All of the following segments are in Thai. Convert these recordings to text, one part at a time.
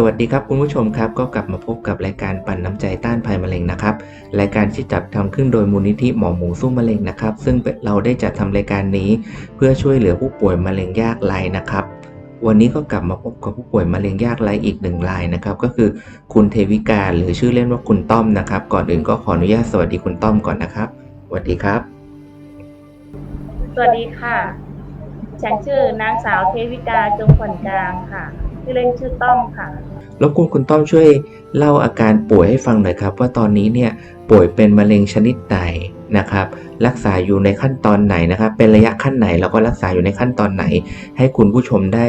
สวัสดีครับคุณผู้ชมครับก็กลับมาพบกับรายการปั่นน้ำใจต้านภัยมะเร็งนะครับรายการที่จัดทำขึ้นโดยมูลนิธิหมอหมูสู้มะเร็งนะครับ ซึ่งเราได้จัดทำรายการนี้ เพื่อช่วยเหลือผู้ป่วยมะเร็งยากไร้นะครับ วันนี้ก็กลับมาพบกับผู้ป่วยมะเร็งยากไร้อีกหนึ่งรายนะครับ ก็คือคุณเทวิกาหรือชื่อเล่นว่าคุณต้อมนะครับ ก่อนอื่นก็ขออนุญาตสวัสดีคุณต้อมก่อนนะครับสวัสดีครับ สวัสดีค่ะ ฉันชื่อนางสาวเทวิกาจงขวัญกลางค่ะ ชื่อเล่นชื่อต้อมค่ะ รบกวนคุณต้อมช่วยเล่าอาการป่วยให้ฟังหน่อยครับ ว่าตอนนี้เนี่ยป่วยเป็นมะเร็งชนิดไหนนะครับ รักษาอยู่ในขั้นตอนไหนนะครับ เป็นระยะขั้นไหนแล้วก็รักษาอยู่ในขั้นตอนไหน ให้คุณผู้ชมได้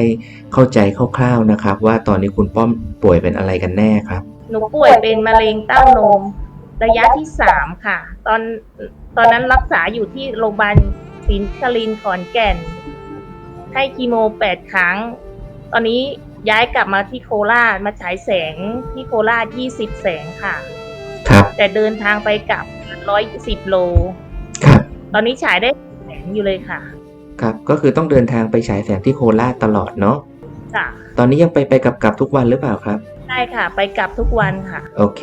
เข้าใจคร่าวๆนะครับ ว่าตอนนี้คุณป้อมป่วยเป็นอะไรกันแน่ครับ หนูป่วยเป็นมะเร็งเต้านม ระยะที่สามค่ะ ตอนตอนนั้นรักษาอยู่ที่โรงพยาบาลศรีนครินทร์ขอนแก่น ให้คีโมแปดครั้ง ตอนนี้ ย้ายกลับมาที่โคราชมาฉายแสงที่โคราชยี่สิบแสงค่ะ ครับ แต่เดินทางไปกลับร้อยสิบโล ครับ ตอนนี้ฉายได้แสงอยู่เลยค่ะ ครับ ก็คือต้องเดินทางไปฉายแสงที่โคราชตลอดเนาะ ค่ะ ตอนนี้ยังไปไปกับกับทุกวันหรือเปล่าครับ ใช่ค่ะ ไปกลับทุกวันค่ะ โอเค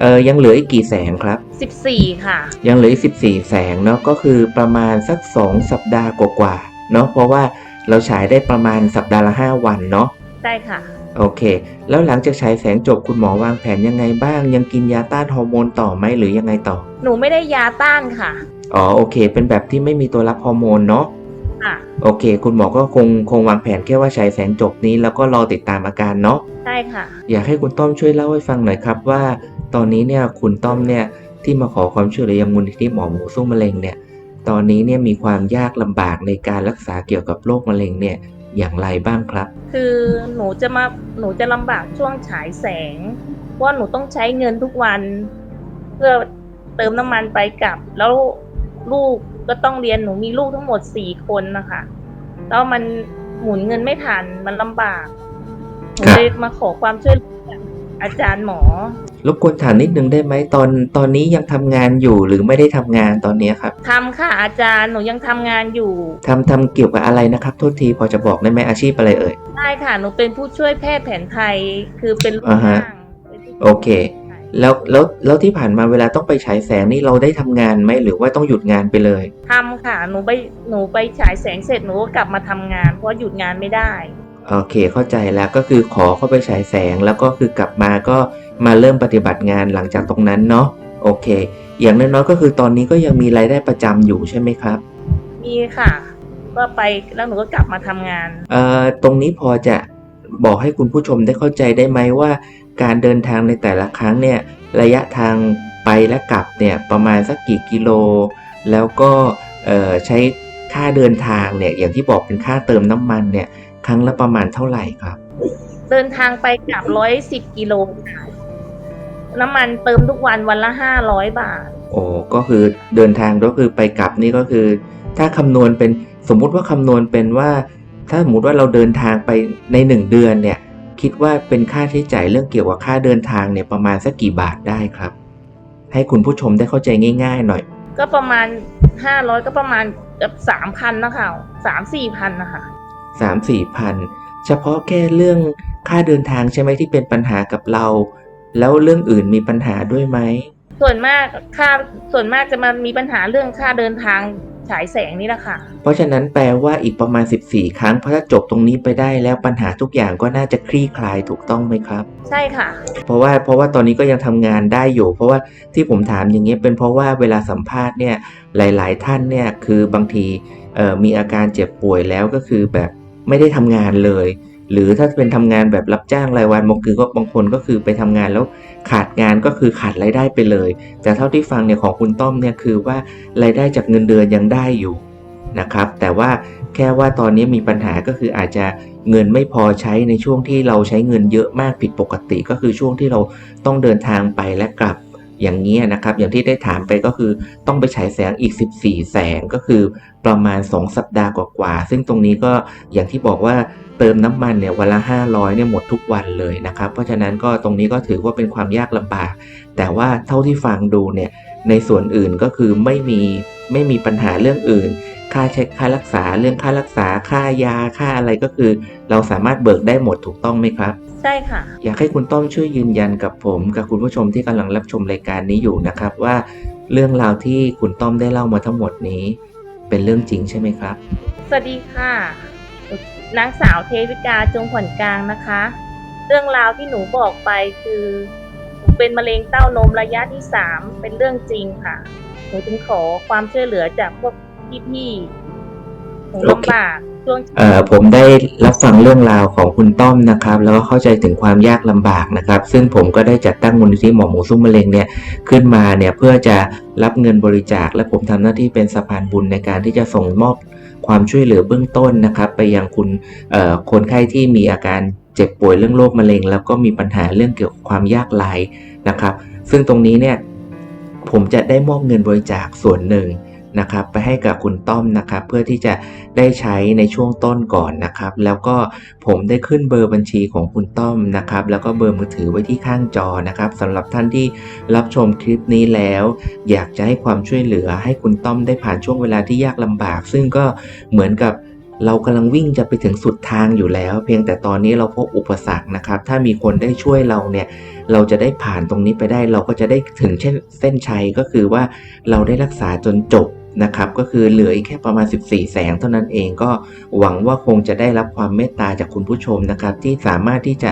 เออยังเหลืออีกกี่แสงครับ สิบสี่ค่ะ ยังเหลืออีก14แสงเนาะ ก็คือประมาณสัก2สัปดาห์กว่าๆเนาะ เพราะว่าเราฉายได้ประมาณสัปดาห์ละ5วันเนาะ ใช่ค่ะ โอเค แล้วหลังจากฉายแสงจบคุณหมอวางแผนยังไงบ้าง ยังกินยาต้านฮอร์โมนต่อไหมหรือยังไงต่อ หนูไม่ได้ยาต้านค่ะ อ๋อโอเค เป็นแบบที่ไม่มีตัวรับฮอร์โมนเนาะค่ะ โอเค คุณหมอก็คงคงวางแผนแค่ว่าฉายแสงจบนี้แล้วก็รอติดตามอาการเนาะใช่ค่ะ อยากให้คุณต้อมช่วยเล่าให้ฟังหน่อยครับว่า ตอนนี้เนี่ยคุณต้อมเนี่ยที่มาขอความช่วยเหลือยังมูลนิธิหมอหมูสู้มะเร็งเนี่ย ตอนนี้เนี่ยมีความยากลำบากในการรักษาเกี่ยวกับโรคมะเร็งเนี่ย อย่างไรบ้างครับ คือหนูจะมาหนูจะลำบากช่วงฉายแสงว่าหนูต้องใช้เงินทุกวัน เพื่อเติมน้ำมันไปกลับ แล้วลูกก็ต้องเรียนหนูมีลูกทั้งหมดสี่คนนะคะแล้วมันหมุนเงินไม่ทันมันลำบากหนูเลยมาขอความช่วยเหลือจากอาจารย์หมอ รบกวนถามนิดนึงได้ไหมตอนตอนนี้ยังทำงานอยู่หรือไม่ได้ทำงานตอนนี้ครับทำค่ะอาจารย์หนูยังทำงานอยู่ ทำทำเกี่ยวกับอะไรนะครับ โทษทีพอจะบอกได้ไหมอาชีพอะไรเอ่ย ได้ค่ะหนูเป็นผู้ช่วยแพทย์แผนไทย คือเป็นลูกอ่าฮะจ้างเป็นผู้ช่วยโอเค แล้วแล้วแล้วที่ผ่านมาเวลาต้องไปฉายแสงนี่เราได้ทำงานไหมหรือว่าต้องหยุดงานไปเลย ทำค่ะหนูไปหนูไปฉายแสงเสร็จหนูก็กลับมาทำงาน เพราะหยุดงานไม่ได้ โอเคเข้าใจแล้วก็คือขอเข้าไปฉายแสงแล้วก็คือกลับมาก็ มาเริ่มปฏิบัติงานหลังจากตรงนั้นเนาะโอเค อย่างน้อยๆก็คือตอนนี้ก็ยังมีรายได้ประจำอยู่ใช่ไหมครับ มีค่ะ ก็ไปแล้วหนูก็กลับมาทำงานเอ่อตรงนี้พอจะบอกให้คุณผู้ชมได้เข้าใจได้ไหมว่า การเดินทางในแต่ละครั้งเนี่ยระยะทางไปและกลับเนี่ยประมาณสักกี่กิโล แล้วก็เอ่อใช้ค่าเดินทางเนี่ยอย่างที่บอกเป็นค่าเติมน้ำมันเนี่ยครั้งละประมาณเท่าไหร่ครับ เดินทางไปกลับร้อยสิบกิโลค่ะ น้ำมันเติมทุกวันวันละห้าร้อยบาท โอ้ก็คือเดินทางก็คือไปกลับนี่ก็คือ ถ้าคำนวณเป็นสมมุติว่าคำนวณเป็นว่า ถ้าสมมติว่าเราเดินทางไปในหนึ่งเดือนเนี่ย คิดว่าเป็นค่าใช้จ่ายเรื่องเกี่ยวกับค่าเดินทางเนี่ยประมาณสักกี่บาทได้ครับ ให้คุณผู้ชมได้เข้าใจง่าย ๆ หน่อย ก็ประมาณห้าร้อยก็ประมาณเกือบสามพันนะคะสามสี่พันนะคะสามสี่พันเฉพาะแค่เรื่องค่าเดินทางใช่ไหมที่เป็นปัญหากับเรา แล้วเรื่องอื่นมีปัญหาด้วยไหม ส่วนมากค่าส่วนมากจะมามีปัญหาเรื่องค่าเดินทางฉายแสงนี่แหละค่ะ เพราะฉะนั้นแปลว่าอีกประมาณ 14 ครั้งเพราะถ้าจบตรงนี้ไปได้แล้วปัญหาทุกอย่างก็น่าจะคลี่คลายถูกต้องไหมครับ ใช่ค่ะ เพราะว่าเพราะว่าตอนนี้ก็ยังทำงานได้อยู่ เพราะว่าที่ผมถามอย่างเงี้ยเป็นเพราะว่าเวลาสัมภาษณ์เนี่ยหลาย ๆ ท่านเนี่ยคือบางทีเอ่อมีอาการเจ็บป่วยแล้วก็คือแบบไม่ได้ทำงานเลย หรือถ้าเป็นทำงานแบบรับจ้างรายวันบางคือก็บางคนก็คือไปทำงานแล้วขาดงานก็คือขาดรายได้ไปเลย แต่เท่าที่ฟังเนี่ยของคุณต้อมเนี่ยคือว่ารายได้จากเงินเดือนยังได้อยู่นะครับ แต่ว่าแค่ว่าตอนนี้มีปัญหาก็คืออาจจะเงินไม่พอใช้ในช่วงที่เราใช้เงินเยอะมากผิดปกติ ก็คือช่วงที่เราต้องเดินทางไปและกลับ อย่างนี้นะครับ อย่างที่ได้ถามไปก็คือต้องไปฉายแสงอีก 14 แสงก็คือประมาณ 2 สัปดาห์กว่าๆ ซึ่งตรงนี้ก็อย่างที่บอกว่าเติมน้ำมันเนี่ยวันละ 500เนี่ยหมดทุกวันเลยนะครับ เพราะฉะนั้นก็ตรงนี้ก็ถือว่าเป็นความยากลำบาก แต่ว่าเท่าที่ฟังดูเนี่ยในส่วนอื่นก็คือไม่มีไม่มีปัญหาเรื่องอื่น ค่าใช้ค่ารักษาเรื่องค่ารักษาค่ายาค่าอะไรก็คือ เราสามารถเบิกได้หมดถูกต้องไหมครับ ใช่ค่ะ อยากให้คุณต้อมช่วยยืนยันกับผม กับคุณผู้ชมที่กำลังรับชมรายการนี้อยู่นะครับว่า เรื่องราวที่คุณต้อมได้เล่ามาทั้งหมดนี้ เป็นเรื่องจริงใช่ไหมครับ สวัสดีค่ะนางสาวเทวิกาจงขวัญกลางนะคะ เรื่องราวที่หนูบอกไปคือหนูเป็นมะเร็งเต้านมระยะที่สามเป็นเรื่องจริงค่ะหนูถึงขอความช่วยเหลือจากพวก พี่ๆหนูโอเคลำบากช่วงเอ่อผมได้รับฟังเรื่องราวของคุณต้อมนะครับ แล้วก็เข้าใจถึงความยากลำบากนะครับ ซึ่งผมก็ได้จัดตั้งมูลนิธิหมอหมูซุ้มมะเร็งเนี่ยขึ้นมาเนี่ยเพื่อจะรับเงินบริจาค และผมทำหน้าที่เป็นสะพานบุญในการที่จะส่งมอบความช่วยเหลือเบื้องต้นนะครับ ไปยังคุณเอ่อคนไข้ที่มีอาการเจ็บป่วยเรื่องโรคมะเร็ง แล้วก็มีปัญหาเรื่องเกี่ยวกับความยากไร้นะครับ ซึ่งตรงนี้เนี่ยผมจะได้มอบเงินบริจาคส่วนหนึ่ง นะครับไปให้กับคุณต้อมนะครับ เพื่อที่จะได้ใช้ในช่วงต้นก่อนนะครับ แล้วก็ผมได้ขึ้นเบอร์บัญชีของคุณต้อมนะครับ แล้วก็เบอร์มือถือไว้ที่ข้างจอนะครับสำหรับท่านที่รับชมคลิปนี้แล้ว อยากจะให้ความช่วยเหลือให้คุณต้อมได้ผ่านช่วงเวลาที่ยากลำบาก ซึ่งก็เหมือนกับเรากำลังวิ่งจะไปถึงสุดทางอยู่แล้ว เพียงแต่ตอนนี้เราพบอุปสรรคนะครับ ถ้ามีคนได้ช่วยเราเนี่ย เราจะได้ผ่านตรงนี้ไปได้ เราก็จะได้ถึงเช่นเส้นชัยก็คือว่าเราได้รักษาจนจบ นะครับก็คือเหลืออีกแค่ประมาณ 14 แสงเท่านั้นเองก็หวังว่าคงจะได้รับความเมตตาจากคุณผู้ชมนะครับ ที่สามารถที่จะ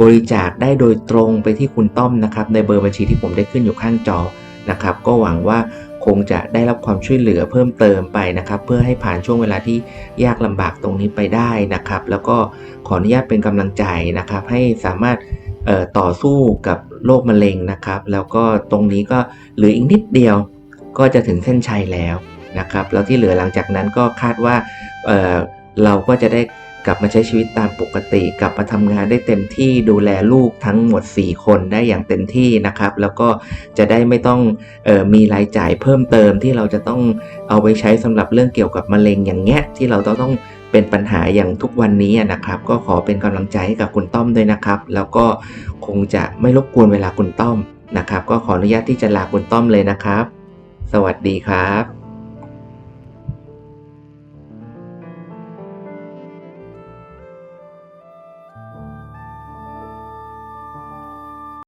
บริจาคได้โดยตรงไปที่คุณต้อมนะครับ ในเบอร์บัญชีที่ผมได้ขึ้นอยู่ข้างจอนะครับ ก็หวังว่าคงจะได้รับความช่วยเหลือเพิ่มเติมไปนะครับ เพื่อให้ผ่านช่วงเวลาที่ยากลำบากตรงนี้ไปได้นะครับ แล้วก็ขออนุญาตเป็นกำลังใจนะครับ ให้สามารถต่อสู้กับโรคมะเร็งนะครับ แล้วก็ตรงนี้ก็เหลืออีกนิดเดียว ก็จะถึงเส้นชัยแล้วนะครับแล้วที่เหลือหลังจากนั้นก็คาดว่าเเราก็จะได้กลับมาใช้ชีวิตตามปกติ กลับมาทำงานได้เต็มที่ดูแลลูกทั้งหมด 4 คนได้อย่างเต็มที่นะครับ แล้วก็จะได้ไม่ต้องออมีรายจ่ายเพิ่มเติมที่เราจะต้องเอาไปใช้สำหรับเรื่องเกี่ยวกับมะเร็งอย่างเงี้ยที่เราต้องต้องเป็นปัญหาอย่างทุกวันนี้นะครับ ก็ขอเป็นกำลังใจให้กับคุณต้อมด้วยนะครับ แล้วก็คงจะไม่รบกวนเวลาคุณต้อมนะครับ ก็ขออนุญาตที่จะลาคุณต้อมเลยนะครับ สวัสดีครับ